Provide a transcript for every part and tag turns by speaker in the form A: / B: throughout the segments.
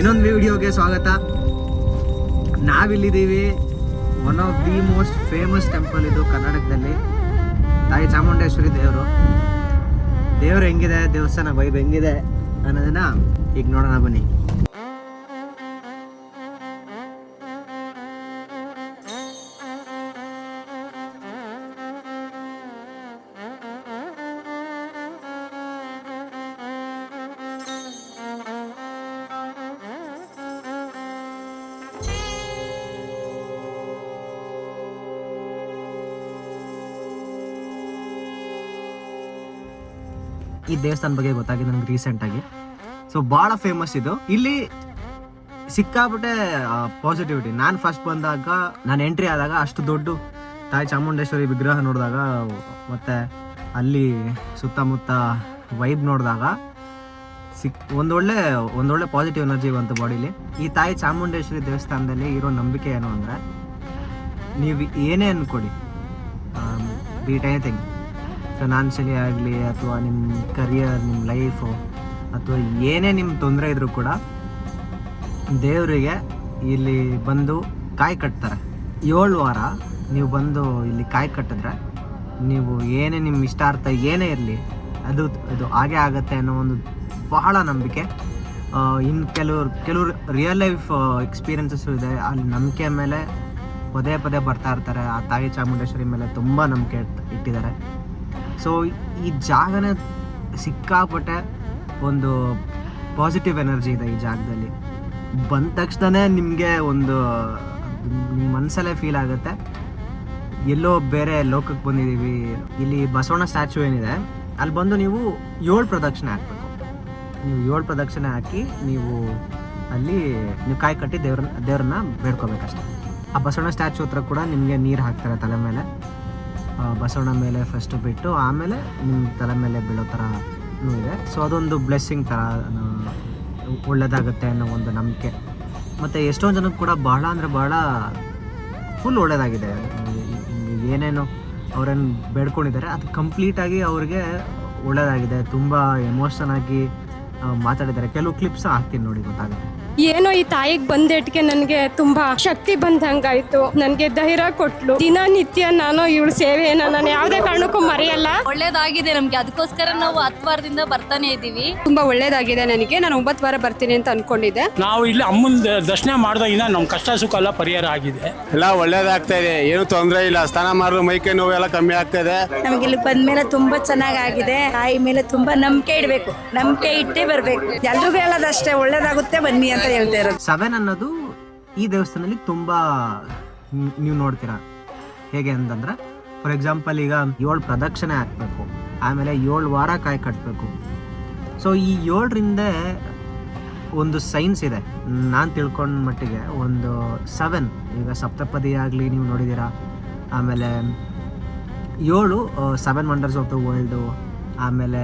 A: ಇನ್ನೊಂದು ವಿಡಿಯೋಗೆ ಸ್ವಾಗತ. ನಾವಿಲ್ಲಿದ್ದೀವಿ. One of the most famous temple ಇದು ಕರ್ನಾಟಕದಲ್ಲಿ. ತಾಯಿ ಚಾಮುಂಡೇಶ್ವರಿ ದೇವರು. ದೇವರು ಹೆಂಗಿದೆ? ದೇವಸ್ಥಾನ ವೈಬ್ ಹೆಂಗಿದೆ ಅನ್ನೋದನ್ನ ಈಗ ನೋಡೋಣ ಬನ್ನಿ. ಈ ದೇವಸ್ಥಾನ ಬಗ್ಗೆ ಗೊತ್ತಾಗಿದೆ ನನಗೆ ರೀಸೆಂಟಾಗಿ ಸೊ ಭಾಳ ಫೇಮಸ್ ಇದು. ಇಲ್ಲಿ ಸಿಕ್ಕಾಬಿಟ್ಟೆ ಪಾಸಿಟಿವಿಟಿ ನಾನು ಫಸ್ಟ್ ಬಂದಾಗ, ನಾನು ಎಂಟ್ರಿ ಆದಾಗ ಅಷ್ಟು ದೊಡ್ಡ ತಾಯಿ ಚಾಮುಂಡೇಶ್ವರಿ ವಿಗ್ರಹ ನೋಡಿದಾಗ, ಮತ್ತು ಅಲ್ಲಿ ಸುತ್ತಮುತ್ತ ವೈಬ್ ನೋಡಿದಾಗ ಸಿಕ್ ಒಂದೊಳ್ಳೆ ಒಂದೊಳ್ಳೆ ಪಾಸಿಟಿವ್ ಎನರ್ಜಿ ಬಂತು ಬಾಡಿಲಿ. ಈ ತಾಯಿ ಚಾಮುಂಡೇಶ್ವರಿ ದೇವಸ್ಥಾನದಲ್ಲಿ ಇರೋ ನಂಬಿಕೆ ಏನು ಅಂದರೆ, ನೀವು ಏನೇ ಅಂದ್ಕೊಡಿ ಬೀಟ್ ಎನಿಥಿಂಗ್ ಫಿನಾನ್ಷಿಯಲಿ ಆಗಲಿ ಅಥವಾ ನಿಮ್ಮ ಕರಿಯರ್ ನಿಮ್ಮ ಲೈಫು ಅಥವಾ ಏನೇ ನಿಮ್ಮ ತೊಂದರೆ ಇದ್ದರೂ ಕೂಡ ದೇವರಿಗೆ ಇಲ್ಲಿ ಬಂದು ಕಾಯಿ ಕಟ್ತಾರೆ. ಏಳು ವಾರ ನೀವು ಬಂದು ಇಲ್ಲಿ ಕಾಯಿ ಕಟ್ಟಿದ್ರೆ ನೀವು ಏನೇ ನಿಮ್ಮ ಇಷ್ಟಾರ್ಥ ಏನೇ ಇರಲಿ ಅದು ಅದು ಹಾಗೆ ಆಗುತ್ತೆ ಅನ್ನೋ ಒಂದು ಬಹಳ ನಂಬಿಕೆ. ಇನ್ನು ಕೆಲವ್ರು ಕೆಲವ್ರು ರಿಯಲ್ ಲೈಫ್ ಎಕ್ಸ್ಪೀರಿಯನ್ಸಸ್ ಇದೆ. ಅಲ್ಲಿ ನಂಬಿಕೆ ಮೇಲೆ ಪದೇ ಪದೇ ಬರ್ತಾ ಇರ್ತಾರೆ. ಆ ತಾಯಿ ಚಾಮುಂಡೇಶ್ವರಿ ಮೇಲೆ ತುಂಬ ನಂಬಿಕೆ ಇಟ್- ಇಟ್ಟಿದ್ದಾರೆ. ಸೊ ಈ ಜಾಗನೇ ಸಿಕ್ಕಾಪಟ್ಟೆ ಒಂದು ಪಾಸಿಟಿವ್ ಎನರ್ಜಿ ಇದೆ ಈ ಜಾಗದಲ್ಲಿ. ಬಂದ ತಕ್ಷಣನೇ ನಿಮಗೆ ಒಂದು ನಿಮ್ಮ ಮನಸ್ಸಲ್ಲೇ ಫೀಲ್ ಆಗುತ್ತೆ. ಎಲ್ಲೋ ಬೇರೆ ಲೋಕಕ್ಕೆ ಬಂದಿದ್ದೀವಿ. ಇಲ್ಲಿ ಬಸವಣ್ಣ ಸ್ಟ್ಯಾಚು ಏನಿದೆ, ಅಲ್ಲಿ ಬಂದು ನೀವು ಏಳು ಪ್ರದಕ್ಷಿಣೆ ಹಾಕಬೇಕು. ನೀವು ಏಳು ಪ್ರದಕ್ಷಿಣೆ ಹಾಕಿ ನೀವು ಅಲ್ಲಿ, ನೀವು ಕಾಯಿ ಕಟ್ಟಿ ದೇವ್ರನ್ನ ದೇವ್ರನ್ನ ಬೇಡ್ಕೋಬೇಕಷ್ಟೆ. ಆ ಬಸವಣ್ಣ ಸ್ಟ್ಯಾಚು ಹತ್ರ ಕೂಡ ನಿಮಗೆ ನೀರು ಹಾಕ್ತಾರೆ ತಲೆ ಮೇಲೆ. ಬಸವಣ್ಣ ಮೇಲೆ ಫಸ್ಟ್ ಬಿಟ್ಟು ಆಮೇಲೆ ನಿಮ್ಮ ತಲೆ ಮೇಲೆ ಬೀಳೋ ಥರ ಇದೆ. ಸೊ ಅದೊಂದು ಬ್ಲೆಸ್ಸಿಂಗ್ ಥರ ಒಳ್ಳೆಯದಾಗುತ್ತೆ ಅನ್ನೋ ಒಂದು ನಂಬಿಕೆ. ಮತ್ತು ಎಷ್ಟೊಂದು ಜನಕ್ಕೆ ಕೂಡ ಬಹಳ ಅಂದರೆ ಬಹಳ ಫುಲ್ ಒಳ್ಳೆಯದಾಗಿದೆ ಏನೇನು ಅವ್ರೇನು ಬೇಡ್ಕೊಂಡಿದ್ದಾರೆ, ಅದು ಕಂಪ್ಲೀಟಾಗಿ ಅವ್ರಿಗೆ ಒಳ್ಳೆಯದಾಗಿದೆ ತುಂಬ ಎಮೋಷನ್ ಆಗಿ ಮಾತಾಡಿದ್ದಾರೆ. ಕೆಲವು ಕ್ಲಿಪ್ಸ್ ಹಾಕ್ತೀನಿ ನೋಡಿ, ಗೊತ್ತಾಗುತ್ತೆ.
B: ಏನೋ ಈ ತಾಯಿಗೆ ಬಂದೇಟ್ಗೆ ನನಗೆ ತುಂಬಾ ಶಕ್ತಿ ಬಂದಂಗಾಯ್ತು. ನನಗೆ ಧೈರ್ಯ ಕೊಟ್ಲು. ದಿನನಿತ್ಯ ನಾನು ಇವಳ ಸೇವೆಯನ್ನ ನಾನು ಯಾವುದೇ ಕಾರಣಕ್ಕೂ ಮರೆಯಲ್ಲ.
C: ಒಳ್ಳೇದಾಗಿದೆ ನಮ್ಗೆ. ಅದಕ್ಕೋಸ್ಕರ ನಾವು ಹತ್ತು ವಾರದಿಂದ ಬರ್ತಾನೆ ಇದ್ದೀವಿ
D: ತುಂಬಾ ಒಳ್ಳೇದಾಗಿದೆ ನನಗೆ. ನಾನು ಒಂಬತ್ತು ವಾರ ಬರ್ತೀನಿ ಅಂತ ಅನ್ಕೊಂಡಿದ್ದೆ.
E: ನಾವು ಇಲ್ಲಿ ಅಮ್ಮನ ದರ್ಶನ ಮಾಡಿದಾಗಿಂದ ನಮ್ಮ ಕಷ್ಟ ಸುಖ ಎಲ್ಲ ಪರಿಹಾರ ಆಗಿದೆ.
F: ಎಲ್ಲ ಒಳ್ಳೇದಾಗ್ತಾ ಇದೆ. ಏನು ತೊಂದರೆ ಇಲ್ಲ. ಸ್ನಾನ ಮಾಡಿದ್ರು ಮೈಕೈ ನೋವು ಎಲ್ಲ ಕಮ್ಮಿ ಆಗ್ತಾ ಇದೆ.
G: ನಮಗೆ ಇಲ್ಲಿ ಬಂದ್ಮೇಲೆ ತುಂಬಾ ಚೆನ್ನಾಗಾಗಿದೆ. ತಾಯಿ ಮೇಲೆ ತುಂಬಾ ನಂಬಿಕೆ ಇಡಬೇಕು. ನಂಬಿಕೆ ಇಟ್ಟೇ ಬರ್ಬೇಕು. ಎಲ್ರಿಗೂ ಹೇಳೋದಷ್ಟೇ ಒಳ್ಳೇದಾಗುತ್ತೆ ಬನ್ನಿ ಅಂತ. ಹೇಳ್ತಾ ಇರೋದು.
A: ಸೆವೆನ್ ಅನ್ನೋದು ಈ ದೇವಸ್ಥಾನದಲ್ಲಿ ತುಂಬಾ ನೀವು ನೋಡ್ತೀರಾ. ಹೇಗೆ ಅಂತಂದ್ರೆ ಫಾರ್ ಎಕ್ಸಾಂಪಲ್ ಈಗ ಏಳು ಪ್ರದಕ್ಷಿಣೆ ಹಾಕ್ಬೇಕು ಆಮೇಲೆ ಏಳು ವಾರ ಕಾಯಿ ಕಟ್ಟಬೇಕು ಸೊ ಈ ಏಳರಿಂದ ಒಂದು ಸೈನ್ಸ್ ಇದೆ. ನಾನು ತಿಳ್ಕೊಂಡ ಮಟ್ಟಿಗೆ ಒಂದು ಸೆವೆನ್ ಈಗ ಸಪ್ತಪದಿ ಆಗಲಿ ನೀವು ನೋಡಿದ್ದೀರಾ. ಆಮೇಲೆ ಏಳು seven wonders of the world ಆಮೇಲೆ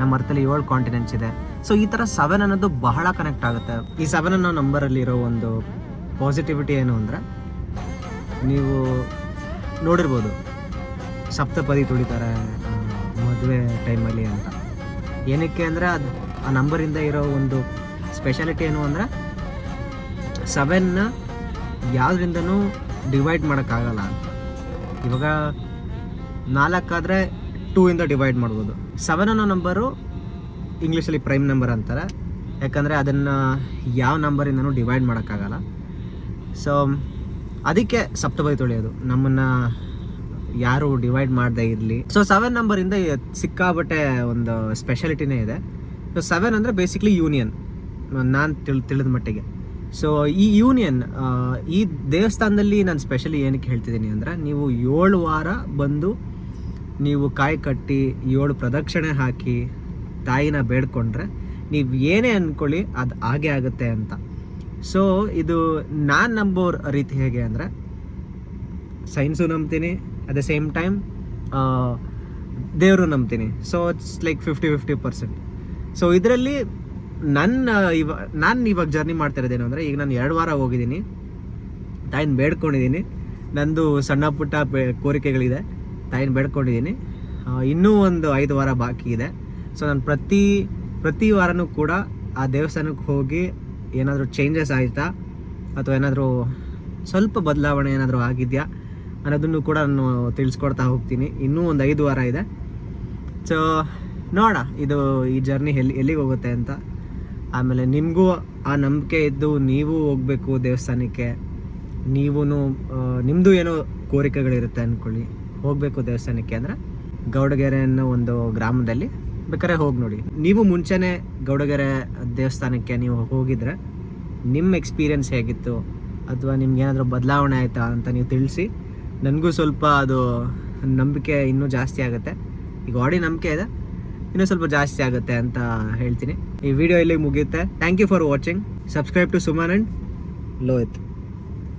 A: ನಮ್ಮ ಅರ್ಥದಲ್ಲಿ ಏಳು ಕಾಂಟಿನೆಂಟ್ಸ್ ಇದೆ. ಸೊ ಈ ಥರ ಸೆವೆನ್ ಅನ್ನೋದು ಬಹಳ ಕನೆಕ್ಟ್ ಆಗುತ್ತೆ. ಈ ಸೆವೆನ್ ಅನ್ನೋ ನಂಬರಲ್ಲಿ ಇರೋ ಒಂದು ಪಾಸಿಟಿವಿಟಿ ಏನು ಅಂದ್ರೆ, ನೀವು ನೋಡಿರ್ಬೋದು, ಸಪ್ತಪದಿ ತುಳಿತಾರೆ ಮದುವೆ ಟೈಮಲ್ಲಿ ಅಂತ. ಏನಕ್ಕೆ ಅಂದರೆ, ಅದು ಆ ನಂಬರಿಂದ ಇರೋ ಒಂದು ಸ್ಪೆಷಾಲಿಟಿ ಏನು ಅಂದರೆ ಸೆವೆನ್ನ ಯಾವುದರಿಂದನೂ ಡಿವೈಡ್ ಮಾಡೋಕ್ಕಾಗಲ್ಲ ಇವಾಗ ನಾಲ್ಕಾದರೆ ಟೂ ಇಂದ ಡಿವೈಡ್ ಮಾಡ್ಬೋದು. ಸೆವೆನ್ ಅನ್ನೋ ನಂಬರು ಇಂಗ್ಲೀಷಲ್ಲಿ ಪ್ರೈಮ್ ನಂಬರ್ ಅಂತಾರೆ. ಯಾಕಂದರೆ ಅದನ್ನು ಯಾವ ನಂಬರಿಂದನೂ ಡಿವೈಡ್ ಮಾಡೋಕ್ಕಾಗಲ್ಲ. ಸೊ ಅದಕ್ಕೆ ಸಪ್ತಪದಿ ತೊಳೆಯೋದು ನಮ್ಮನ್ನು ಯಾರು ಡಿವೈಡ್ ಮಾಡದೇ ಇರಲಿ. ಸೊ ಸೆವೆನ್ ನಂಬರಿಂದ ಸಿಕ್ಕಾಬಟ್ಟೆ ಒಂದು ಸ್ಪೆಷಾಲಿಟಿನೇ ಇದೆ. ಸೊ ಸೆವೆನ್ ಅಂದರೆ ಬೇಸಿಕ್ಲಿ ಯೂನಿಯನ್ ನಾನು ತಿಳ್, ತಿಳಿದ ಮಟ್ಟಿಗೆ. ಸೊ ಈ ಯೂನಿಯನ್ ಈ ದೇವಸ್ಥಾನದಲ್ಲಿ ನಾನು ಸ್ಪೆಷಲಿ ಏನಕ್ಕೆ ಹೇಳ್ತಿದ್ದೀನಿ ಅಂದರೆ, ನೀವು ಏಳು ವಾರ ಬಂದು ನೀವು ಕಾಯಿ ಕಟ್ಟಿ ಏಳು ಪ್ರದಕ್ಷಿಣೆ ಹಾಕಿ ತಾಯಿನ ಬೇಡ್ಕೊಂಡ್ರೆ ನೀವು ಏನೇ ಅಂದ್ಕೊಳ್ಳಿ ಅದು ಹಾಗೆ ಆಗುತ್ತೆ ಅಂತ. ಸೊ ಇದು ನಾನು ನಂಬೋ ರೀತಿ ಹೇಗೆ ಅಂದರೆ, ಸೈನ್ಸು ನಂಬ್ತೀನಿ ಅಟ್ ದ ಸೇಮ್ ಟೈಮ್ ದೇವರು ನಂಬ್ತೀನಿ. So it's like fifty fifty percent so ಇದರಲ್ಲಿ ನನ್ನ ಇವ, ನಾನು ಇವಾಗ ಜರ್ನಿ ಮಾಡ್ತಾ ಇರೋದೇನು ಅಂದರೆ, ಈಗ ನಾನು ಎರಡು ವಾರ ಹೋಗಿದ್ದೀನಿ. ತಾಯಿನ ಬೇಡ್ಕೊಂಡಿದ್ದೀನಿ. ನಂದು ಸಣ್ಣ ಪುಟ್ಟ ಕೋರಿಕೆಗಳಿದೆ. ತಾಯಿನ ಬೇಡ್ಕೊಂಡಿದ್ದೀನಿ. ಇನ್ನೂ ಒಂದು ಐದು ವಾರ ಬಾಕಿ ಇದೆ. ಸೊ ನಾನು ಪ್ರತಿ ಪ್ರತಿ ವಾರನೂ ಕೂಡ ಆ ದೇವಸ್ಥಾನಕ್ಕೆ ಹೋಗಿ ಏನಾದರೂ ಚೇಂಜಸ್ ಆಯಿತಾ? ಅಥವಾ ಏನಾದರೂ ಸ್ವಲ್ಪ ಬದಲಾವಣೆ ಏನಾದರೂ ಆಗಿದೆಯಾ? ಅನ್ನೋದನ್ನು ಕೂಡ ನಾನು ತಿಳಿಸ್ಕೊಡ್ತಾ ಹೋಗ್ತೀನಿ. ಇನ್ನೂ ಒಂದು ಐದು ವಾರ ಇದೆ. ಸೊ ನೋಡ, ಇದು ಈ ಜರ್ನಿ ಎಲ್ಲಿ, ಎಲ್ಲಿಗೆ ಹೋಗುತ್ತೆ ಅಂತ. ಆಮೇಲೆ ನಿಮಗೂ ಆ ನಂಬಿಕೆ ಇದ್ದು ನೀವು ಹೋಗಬೇಕು ದೇವಸ್ಥಾನಕ್ಕೆ. ನೀವೂ ನಿಮ್ಮದು ಏನೋ ಕೋರಿಕೆಗಳಿರುತ್ತೆ ಅಂದ್ಕೊಳ್ಳಿ ಹೋಗಬೇಕು ದೇವಸ್ಥಾನಕ್ಕೆ ಅಂದರೆ ಗೌಡಗೆರೆ ಅನ್ನೋ ಒಂದು ಗ್ರಾಮದಲ್ಲಿ. ಬೇಕಾದ್ರೆ ಹೋಗಿ ನೋಡಿ. ನೀವು ಮುಂಚೆನೇ ಗೌಡಗೆರೆ ದೇವಸ್ಥಾನಕ್ಕೆ ನೀವು ಹೋಗಿದ್ರೆ ನಿಮ್ಮ ಎಕ್ಸ್ಪೀರಿಯನ್ಸ್ ಹೇಗಿತ್ತು? ಅಥವಾ ನಿಮ್ಗೆ ಏನಾದರೂ ಬದಲಾವಣೆ ಆಯಿತಾ ಅಂತ ನೀವು ತಿಳಿಸಿ. ನನಗೂ ಸ್ವಲ್ಪ ಅದು ನಂಬಿಕೆ ಇನ್ನೂ ಜಾಸ್ತಿ ಆಗುತ್ತೆ. ಈಗ ಆಡಿ ನಂಬಿಕೆ ಇದೆ. ಇನ್ನೂ ಸ್ವಲ್ಪ ಜಾಸ್ತಿ ಆಗುತ್ತೆ ಅಂತ ಹೇಳ್ತೀನಿ. ಈ ವಿಡಿಯೋ ಇಲ್ಲಿ ಮುಗಿಯುತ್ತೆ. Thank you for watching subscribe to Suman and Lohith